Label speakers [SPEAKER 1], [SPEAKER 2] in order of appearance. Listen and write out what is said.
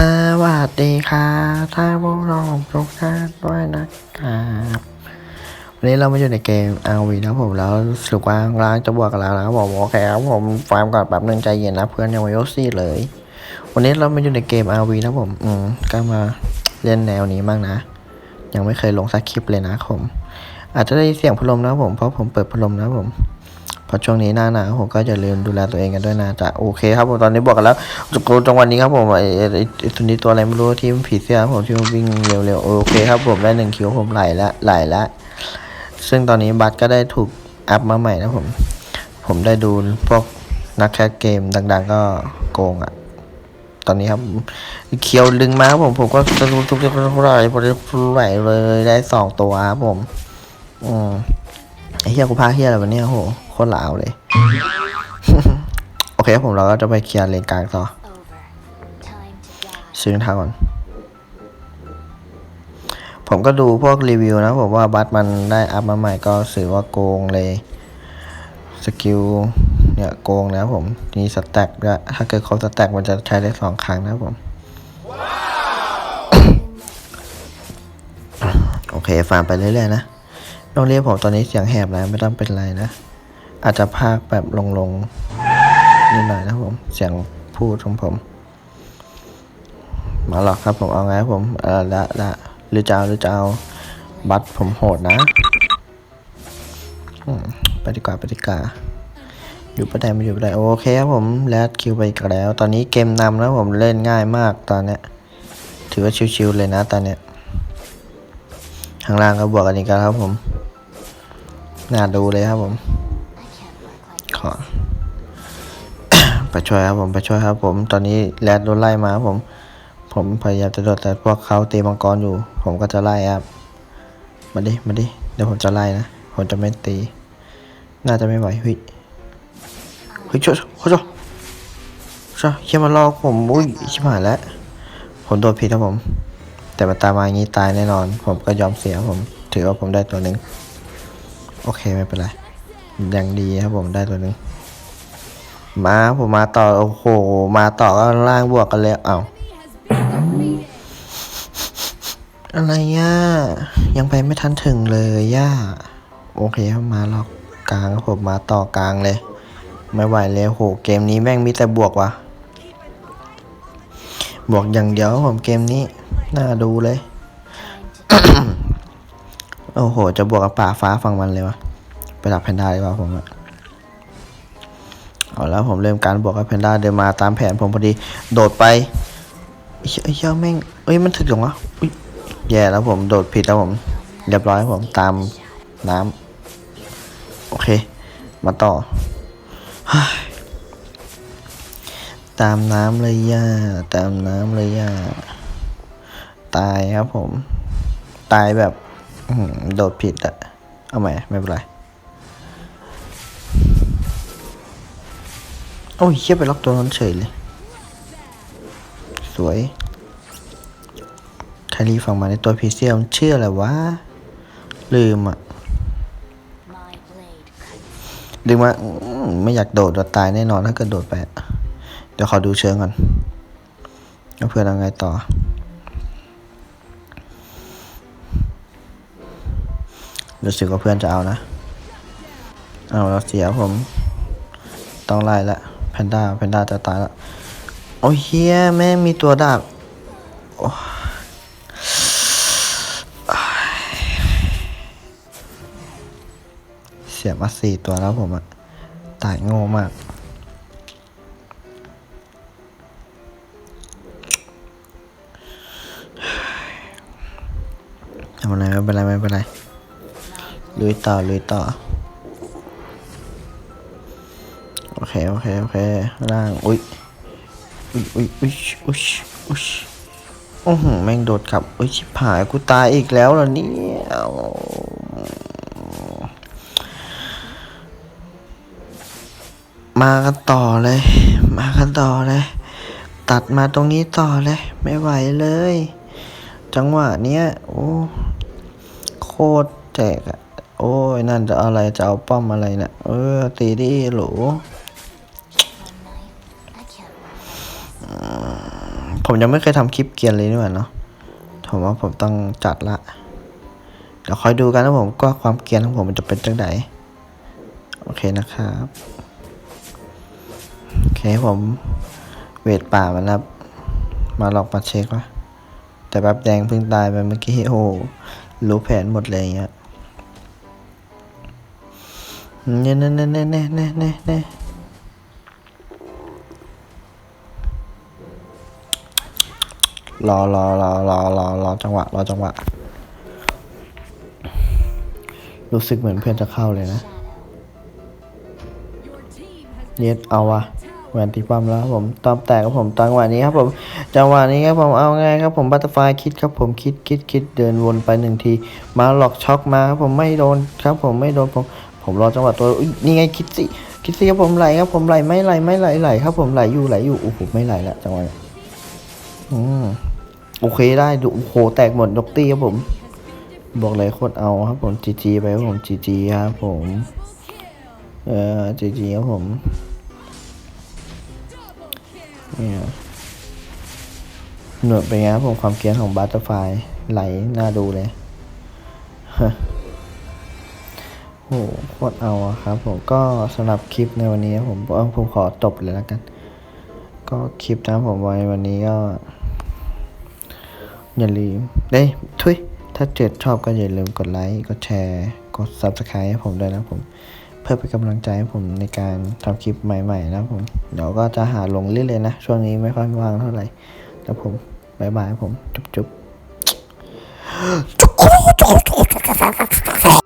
[SPEAKER 1] สวัสดีครับท่านผู้ชมทุกท่านด้วยนะครับวันนี้เรามาอยู่ในเกม RV นะผมแล้วรู้สึกว่าร้านจะบวกกับเราแล้วบอกโอเคครับผมฟาร์มก่อนแป๊บนึงใจเย็นนะเพื่อนยังไม่ยกซี่เลย วันนี้เรามาอยู่ในเกม RV นะผมอืมก็มาเล่นแนวนี้บ้างนะ ยังไม่เคยลงสักคลิปเลยนะผม อาจจะได้เสียงพัดลมนะผมเพราะผมเปิดพัดลมนะผม พราะช่วงนี้หน้าหนาวผมก็อย่าลืมดูแลตัวเองกันด้วยนะจะโอเคครับผมตอนนี้บอกกันแล้วจังหวันนี้ครับผมไอ้ตัวนี้ตัวอะไรไม่รู้ที่มันผีเสื้อผมที่มันวิ่งเร็วๆโอเคครับผมได้หนึ่งคิวผมไหลละไหลละซึ่งตอนนี้บัตรก็ได้ถูกอัพมาใหม่นะผม ผมได้ดูพวกนักแคสเกมดังๆก็โกงอะตอนนี้ครับเคียวดึงมาครับผมผมก็ทุกทุกทุกทุกไหลไหลเลยได้สองตัวครับผม อืม เฮียกูพาเฮียอะไรวะเนี่ยโหโคตรลาวเลย โอเคครับผมเราก็จะไปเคลียร์เลนกลางต่อ
[SPEAKER 2] Time to die.
[SPEAKER 1] ซื้อรองเท้าก่อน ผมก็ดูพวกรีวิวนะผมว่าบัตมันได้อัพมาใหม่ก็สื่อว่าโกงเลย สกิลเนี่ยโกงนะครับผมมีสแต็กด้วยถ้าเกิดครบสแต็กมันจะใช้ได้สองครั้งนะครับผมโอเคฟาร์มไปเรื่อยๆนะไม่ ต้องเรียกผมตอนนี้เสียงแหบแล้วไม่ต้องเป็นไรนะ อาจจะพากแบบลงๆนิดหน่อยนะผม เสียงพูดของผม มาหรอกครับผมเอาไงผมเออละละหรือจะเอาหรือจะเอาบัตรผมโหดนะไปดีกว่าไปดีกว่าอยู่ประเดไม่อยู่ประเดโอเคครับผมแลดคิวไปอีกแล้ว ตอนนี้เกมนำแล้วผมเล่นง่ายมากตอนเนี้ย ถือว่าชิวๆเลยนะตอนเนี้ยข้างล่างก็บวกกันอีกแล้วครับผม น่าดูเลยครับผม ขอไปช่วยครับผมไปช่วยครับ ผม ตอนนี้แรดโดนไล่มาครับผม ผมพยายามจะโดดแต่พวกเขาตีมังกรอยู่ ผมก็จะไล่ครับ มาดิ มาดิ เดี๋ยวผมจะไล่นะ ผมจะไม่ตี น่าจะไม่ไหวเฮ้ยเฮ้ยช่วยช่วยช่วยช่วยเชี่ยมารอผมอุ้ยชิบหายแล้ว ผมโดนผิดครับผม แต่มาตามมาอย่างนี้ตายแน่นอน ผมก็ยอมเสียผม ถือว่าผมได้ตัวหนึ่ง โอเคไม่เป็นไรยังดีครับผมได้ตัวนึงมาผมมาต่อโอ้โหมาต่อก็ล่างบวกกันแล้วเอ้าอะไรย่ายังไปไม่ทันถึงเลยย่าโอเคมาหรอกกลางครับผมมาต่อกลางเลย ไม่ไหวเลยโหเกมนี้แม่งมีแต่บวกวะบวกอย่างเดียวครับผมเกมนี้ น่าดูเลย โอ้โห จะบวกกับป่าฟ้าฝั่งมันเลยวะไปดับแพนด้าดีกว่าผมอะเอาแล้วผมเริ่มการบวกกับแพนด้าเดินมาตามแผนผมพอดีโดดไปเฮ้ยเฮ้ยแม่งเอ้ยมันถึกจังวะอุ๊ยแย่แล้วผมโดดผิดแล้วผมเรียบร้อยผมตามน้ำโอเค มาต่อตามน้ำเลยย่าตามน้ำเลยย่าตายครับผม ตายแบบ โดดผิดอะเอาใหม่ไม่เป็นไร โอ้ยเชี่ยไปล็อกตัวนั้นเฉยเลย สวยคารีฟังมาในตัวพีเซียมันชื่ออะไรวะ ลืมอะดึงมาไม่อยากโดดเราตายแน่นอนถ้าเกิดโดดไป เดี๋ยวขอดูเชิงก่อนแล้วเพื่อนเอาไงต่อ รู้สึกว่าเพื่อนจะเอานะ เอาเราเสียผม ต้องไล่ละแพนด้าแพนด้าจะตายละ โอ้ยเฮียแม่มีตัวดักโอ้เสียมาสี่ตัวแล้วผมอะตายโง่มากทำอะไรไม่เป็นไรไม่เป็นไร ลุยต่อลุยต่อ โอเค โอเค โอเค ล่าง อุ้ย อุ้ยอุ้ยอุ้ยอุ้ยอุ้ยโอ้โหแม่งโดดกลับ อุ้ย ชิบหาย กูตายอีกแล้วเหรอเนี่ยมากันต่อเลย มากันต่อเลย ตัดมาตรงนี้ต่อเลย ไม่ไหวเลย จังหวะเนี้ย โอ้ โคตรแจกอะ โอ้ยนั่นจะอะไรจะเอาป้อมอะไรเนะี่ยเออตีดิหรูผมยังไม่เคยทำคลิปเกียนเลยนี่หว่าเนาะผมว่าผมต้องจัดละเดี๋ยวคอยดูกันนะผมก็ความเกียนของผมมันจะเป็นจังไดโอเคนะครับโอเคผมเวทป่ามันนะครับ มาลองมาเช็คว่าแต่แบบแดงเพิ่งตายไปเมื่อกี้โอ้โหรู้แผนหมดเลยอย่างเงี้ย เน่เน่เน่เน่เน่เน่เน่รอรอรอรอรอรอจังหวะรอจังหวะ รู้สึกเหมือนเพื่อนจะเข้าเลยนะ เย็ดเอาวะแหวนตีปั๊มแล้วผมตอมแตกครับผมจังหวะนี้ครับผมจังหวะนี้ครับผมเอาไงครับผมบัตเตอร์ไฟคิดครับผมคิดคิดคิดเดินวนไปหนึ่งที มาหลอกช็อกมาครับผมไม่โดนครับผมไม่โดนผม ผมรอจังหวะตัวนี่ไงคิดสิคิดสิครับผมไหลครับผมไหลไม่ไหลไม่ไหลไหลครับ ผมไหลอยู่ไหลอยู่โอ้โหไม่ไหลละจังหวะอืมโอเคได้ดูโอ้โหแตกหมดยกตีครับผม บอกเลยโคตรเอาครับผมจีจีไปครับผมจีจีครับผมเออจีจีครับผมเนี่ยหนวดเป็นไงครับผมความเกรียนของบัตเตอร์ไฟไหลน่าดูเลยฮะ โหโคตรเอาอะครับผมก็สำหรับคลิปในวันนี้ผมผมขอจบเลยแล้วกัน ก็คลิปนะผมไว้วันนี้ก็ อย่าลืมเด้ทุยถ้าเจ็ดชอบก็อย่าลืมกดไลค์กดแชร์ กด subscribe ให้ผมด้วยนะผม เพื่อเป็นกำลังใจให้ผมในการทำคลิปใหม่ๆนะผมเดี๋ยวก็จะหาลงเรื่อยๆนะ ช่วงนี้ไม่ค่อยว่างเท่าไหร่แล้วผมบายบายผม จุ๊บๆ